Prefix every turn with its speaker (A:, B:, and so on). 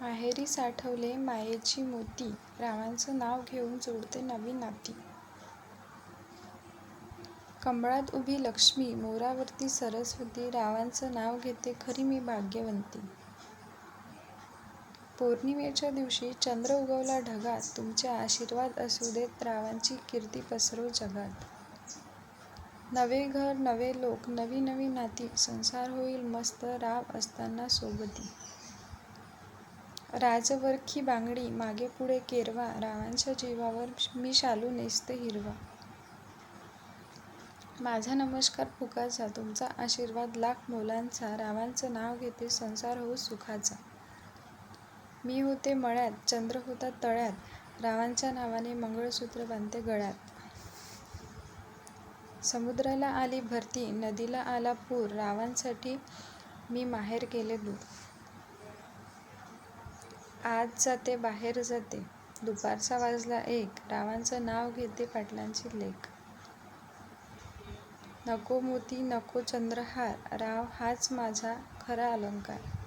A: माहेरी साठवले मायेची मोती, रावांचं नाव घेऊन जोडते नवी नाती. कमळात उभी लक्ष्मी, मोरावरती सरस्वती, रावांचं नाव घेते खरी मी भाग्यवंती. पौर्णिमेच्या दिवशी चंद्र उगवला ढगात, तुमचे आशीर्वाद असू देत, रावांची कीर्ती पसरो जगात. नवे घर नवे लोक नवी नवी नाती, संसार होईल मस्त राव असताना सोबती. राजवरखी बांगडी मागे पुढे केरवा, रावांच्या जीवावर मी शालू नेसते हिरवा. माझा नमस्कार फुकाचा, तुमचा आशीर्वाद लाख मोलांचा, रावांचं नाव घेते संसार हो सुखाचा. मी होते मळ्यात चंद्र होता तळ्यात, रावांच्या नावाने मंगळसूत्र बांधते गळ्यात. समुद्राला आली भरती नदीला आला पूर, रावांसाठी मी माहेर केले दूर. आत जाते बाहेर जाते. दुपारचा वाजला एक, रावांचं नाव घेते पाटलांची लेख. नको मोती नको चंद्रहार, राव हाच माझा खरा अलंकार.